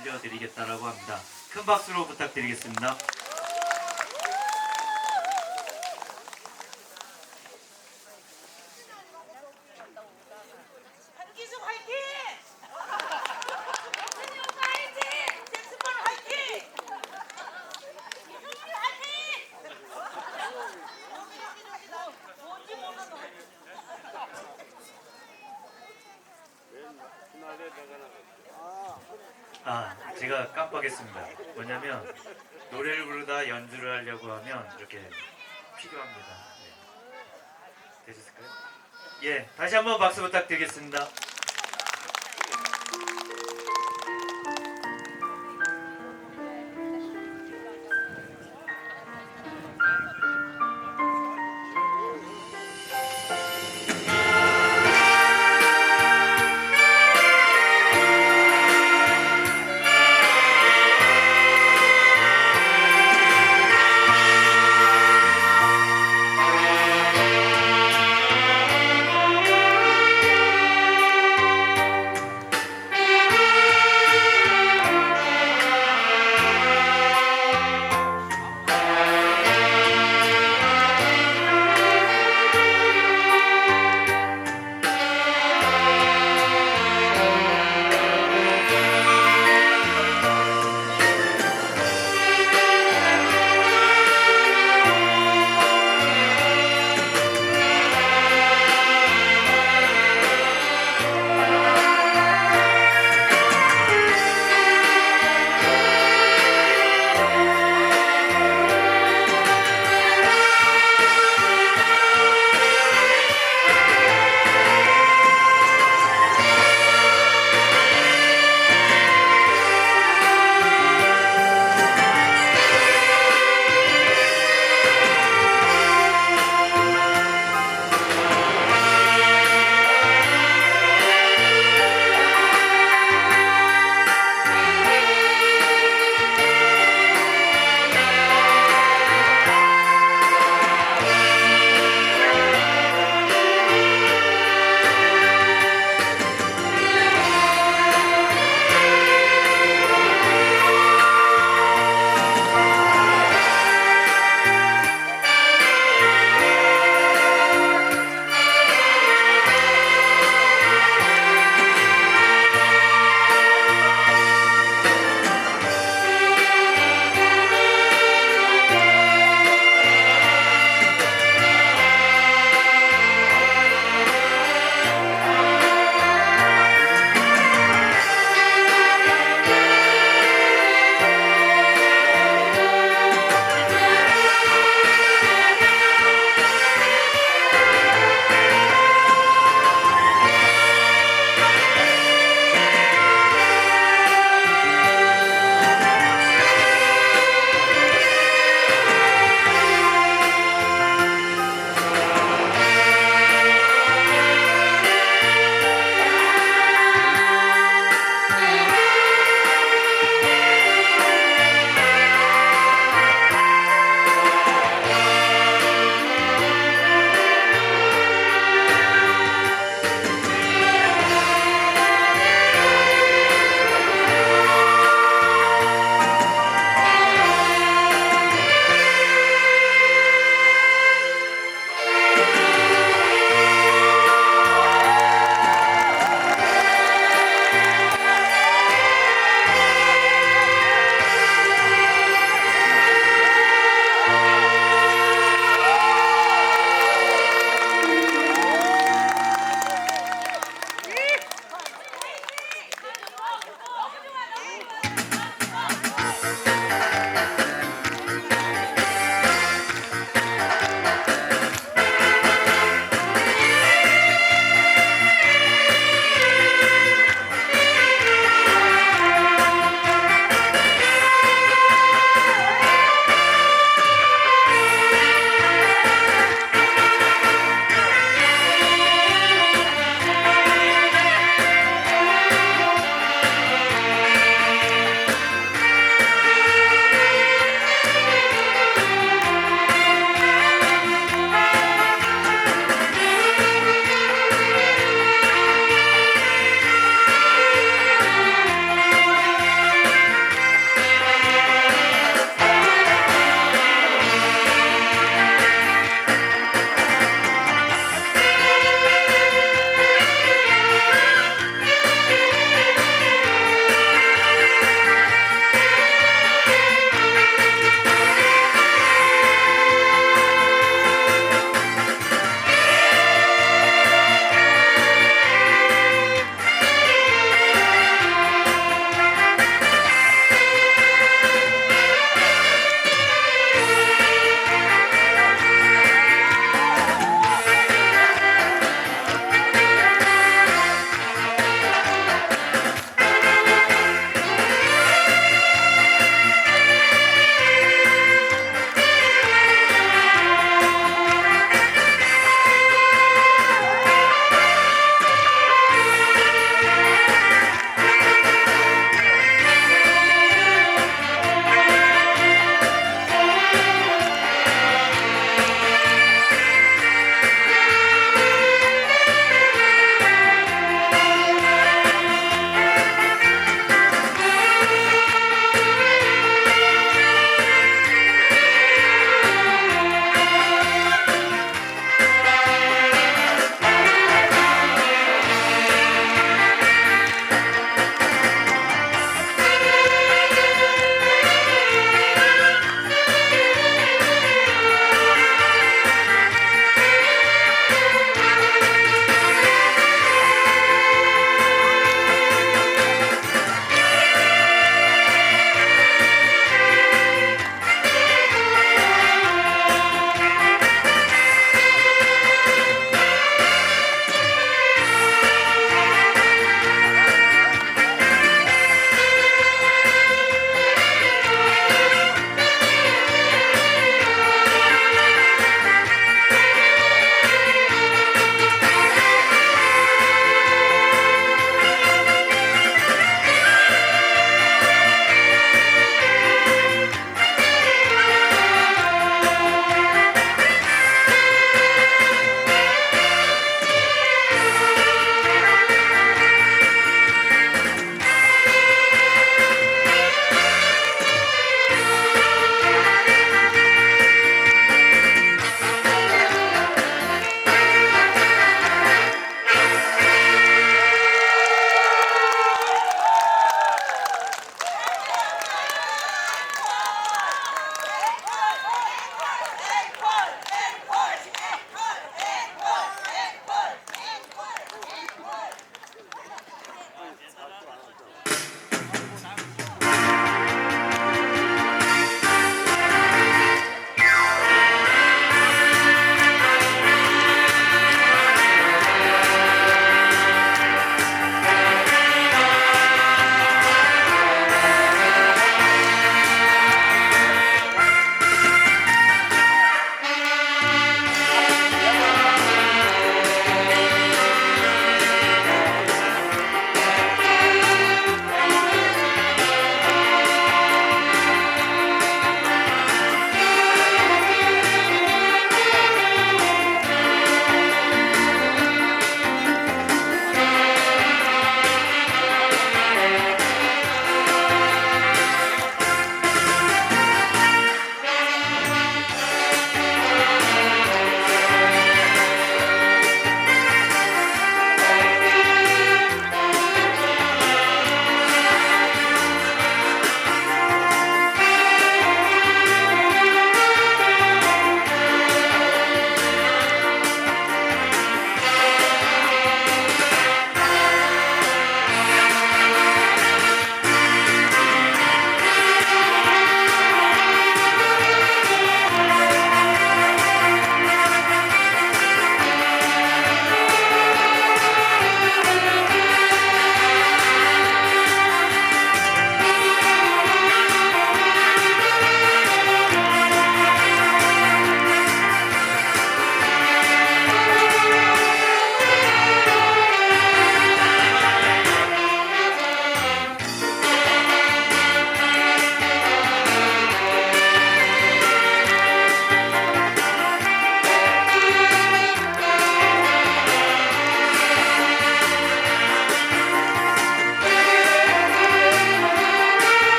챙겨드리겠다라고 합니다. 큰 박수로 부탁드리겠습니다. 예, 다시 한번 박수 부탁드리겠습니다.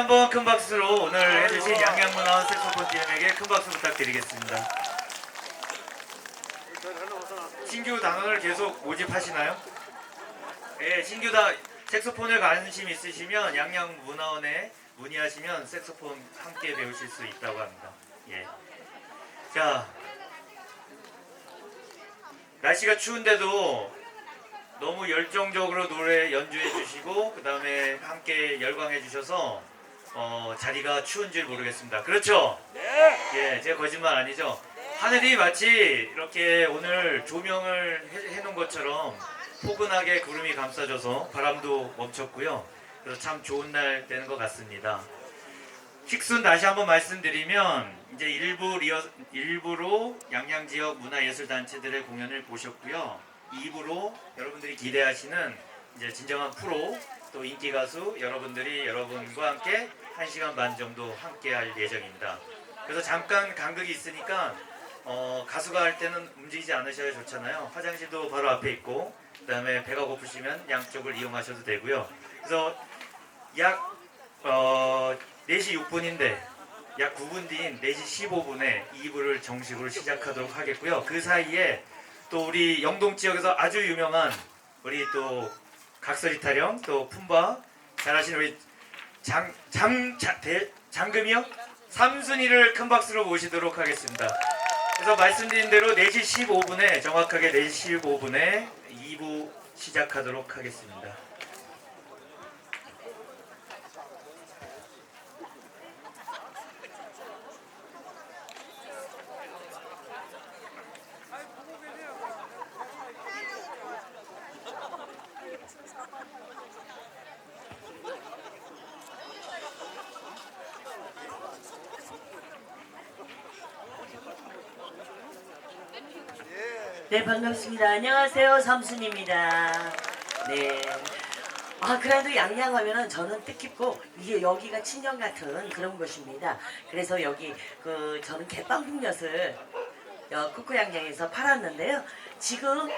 한번 큰 박수로 오늘 해주신 양양문화원 색소폰 팀에게 큰 박수 부탁드리겠습니다. 신규 단원을 계속 모집하시나요? 예, 신규 다 색소폰을 관심 있으시면 양양 문화원에 문의하시면 색소폰 함께 배우실 수 있다고 합니다. 예. 자, 날씨가 추운데도 너무 열정적으로 노래 연주해 주시고 그 다음에 함께 열광해 주셔서 어, 자리가 추운 줄 모르겠습니다. 그렇죠? 예, 제가 거짓말 아니죠? 하늘이 마치 이렇게 오늘 조명을 해, 해놓은 것처럼 포근하게 구름이 감싸줘서 바람도 멈췄고요. 그래서 참 좋은 날 되는 것 같습니다. 픽순 다시 한번 말씀드리면 이제 일부 리허, 일부로 양양 지역 문화예술 단체들의 공연을 보셨고요. 2부로 여러분들이 기대하시는 이제 진정한 프로 또 인기 가수 여러분들이 여러분과 함께 1시간 반 정도 함께 할 예정입니다. 그래서 잠깐 간극이 있으니까 어, 가수가 할 때는 움직이지 않으셔야 좋잖아요. 화장실도 바로 앞에 있고 그다음에 배가 고프시면 양쪽을 이용하셔도 되고요. 그래서 약 어, 4시 6분인데 약 9분 뒤인 4시 15분에 2부를 정식으로 시작하도록 하겠고요. 그 사이에 또 우리 영동 지역에서 아주 유명한 우리 또 각설이 타령 또 품바 잘하시는 우리 장장 장금이요 삼순이를 큰 박수로 모시도록 하겠습니다. 그래서 말씀드린 대로 4시 15분에 정확하게 4시 15분에 2부 시작하도록 하겠습니다. 반갑습니다. 안녕하세요 삼순입니다. 네. 아 그래도 양양하면은 저는 뜻깊고 이게 여기가 친정 같은 그런 곳입니다. 그래서 여기 그 저는 개빵풍엿을 어, 쿠쿠양양에서 팔았는데요. 지금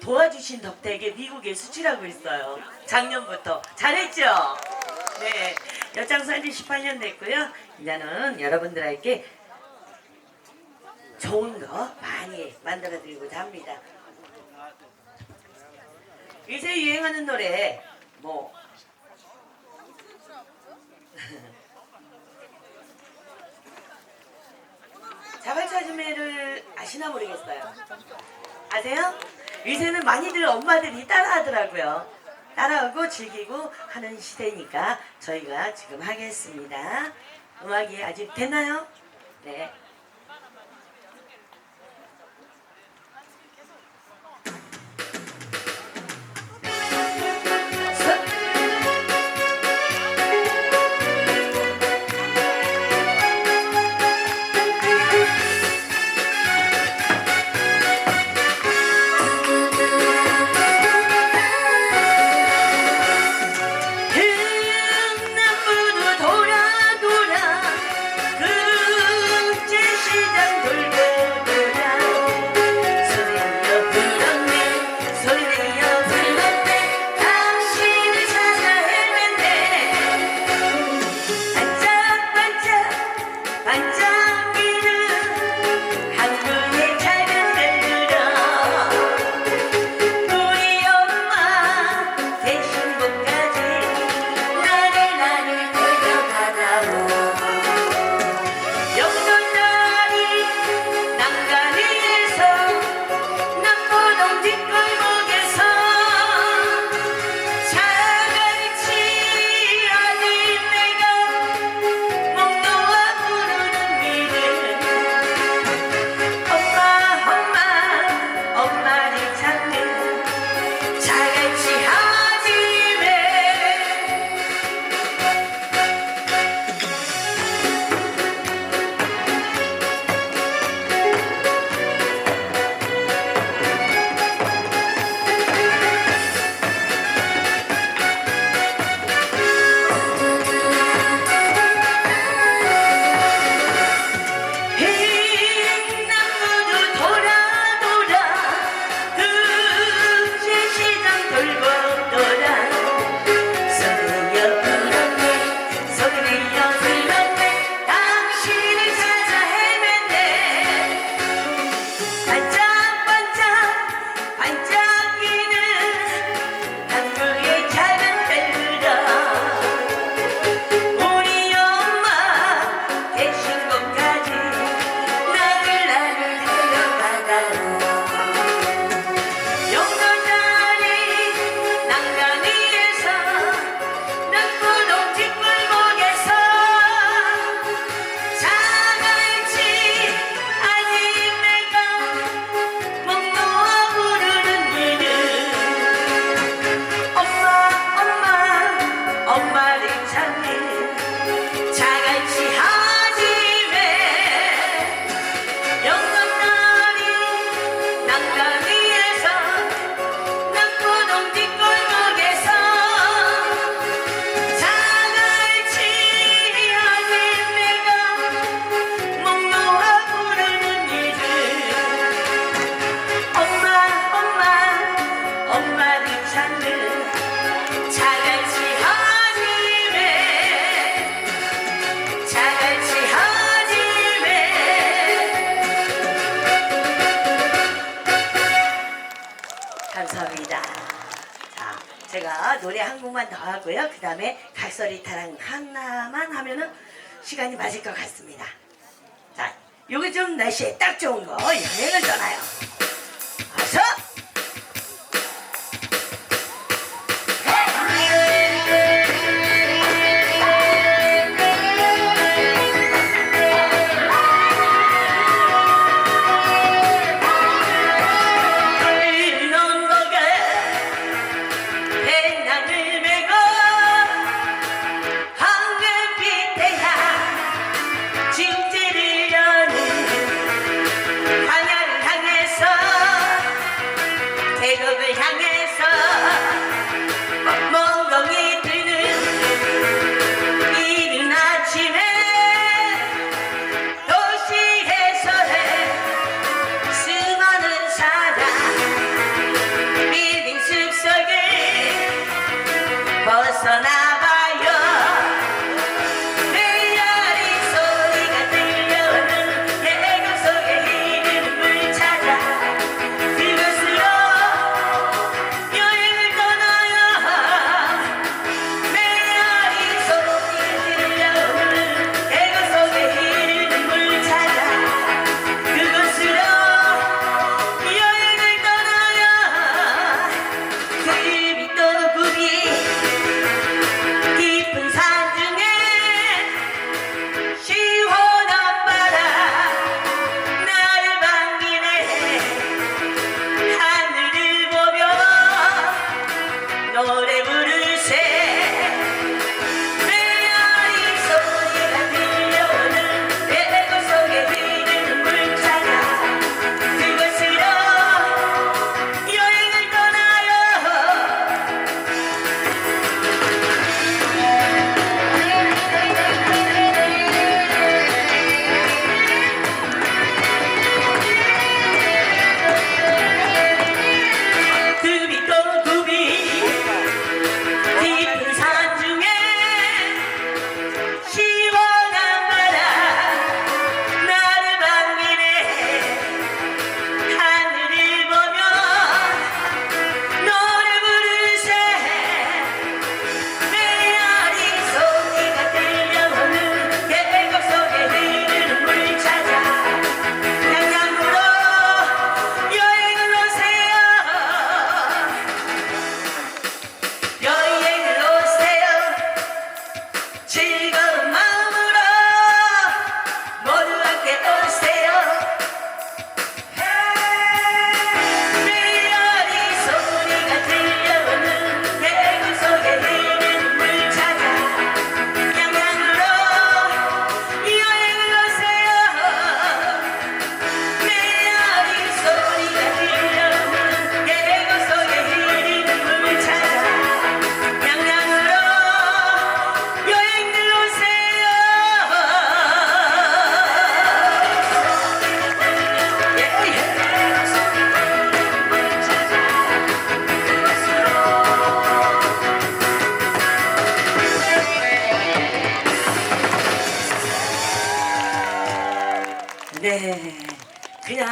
도와주신 덕택에 미국에 수출하고 있어요. 작년부터 잘했죠? 네. 엿장수 한지 18년 됐고요. 이제는 여러분들에게 좋은 거 많이 만들어 드리고자 합니다. 요새 유행하는 노래 뭐 자발차주매를 아시나 모르겠어요. 아세요? 요새는 많이들 엄마들이 따라하더라고요. 따라하고 즐기고 하는 시대니까 저희가 지금 하겠습니다. 음악이 아직 됐나요? 네. 다음에 각설이타랑 하나만 하면은 시간이 맞을 것 같습니다. 자, 요거 좀 날씨에 딱 좋은 거 여행을 떠나요. 어서!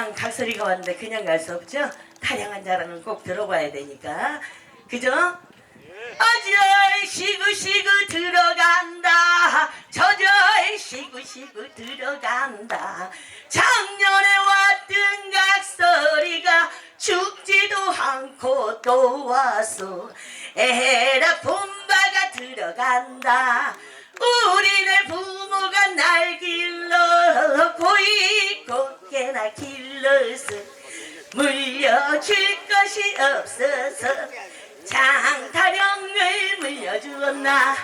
그냥 각설이가 왔는데 그냥 갈 수 없죠? 타령한 자랑은 꼭 들어봐야 되니까, 그죠? 어절 시구시구 들어간다. 저절 시구시구 들어간다. 작년에 왔던 각설이가 죽지도 않고 또 왔어. 에라 봄바가 들어간다 우리네 부모가 날 길러 고이 곱게나 길러서 물려줄 것이 없어서 장타령을 물려주었나?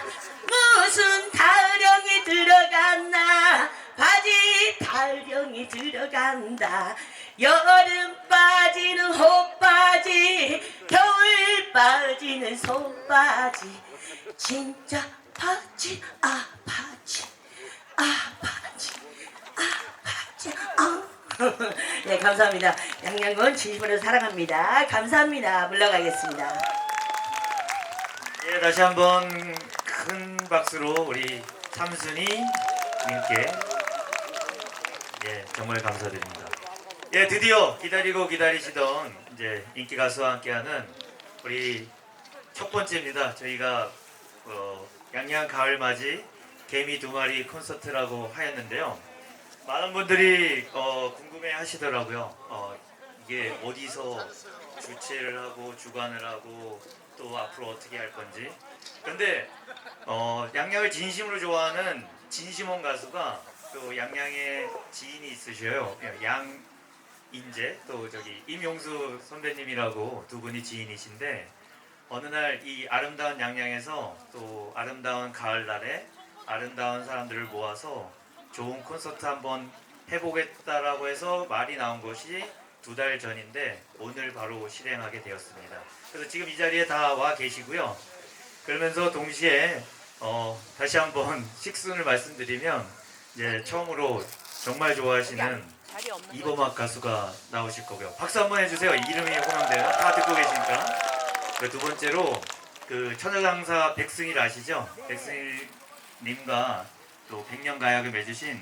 무슨 타령이 들어갔나? 바지 타령이 들어간다. 여름 빠지는 호빠지 겨울 빠지는 속바지. 진짜 바지 아파지 아파지 아파지 아 네, 감사합니다. 양양군 진심으로 사랑합니다. 감사합니다. 물러가겠습니다. 예, 다시 한번 큰 박수로 우리 삼순이 님께 예, 정말 감사드립니다. 예, 드디어 기다리고 기다리시던 이제 인기 가수와 함께하는 우리 첫 번째입니다. 저희가 어, 양양 가을맞이 개미 두 마리 콘서트라고 하였는데요. 많은 분들이 어, 궁금해 하시더라고요. 어, 이게 어디서 주최를 하고 주관을 하고 또 앞으로 어떻게 할 건지. 근데 어, 양양을 진심으로 좋아하는 진심원 가수가 또 양양에 지인이 있으셔요. 양인재 또 저기 임용수 선배님이라고 두 분이 지인이신데 어느 날 이 아름다운 양양에서 또 아름다운 가을날에 아름다운 사람들을 모아서 좋은 콘서트 한번 해보겠다라고 해서 말이 나온 것이 두 달 전인데 오늘 바로 실행하게 되었습니다. 그래서 지금 이 자리에 다 와 계시고요. 그러면서 동시에 어, 다시 한번 식순을 말씀드리면 이제 처음으로 정말 좋아하시는. 이범학 가수가 나오실 거고요. 박수 한번 해주세요. 이름이 호명돼요. 다 듣고 계십니까? 그두 번째로 그 천하장사 백승일 아시죠? 백승일 님과 또 백년 가약을 맺으신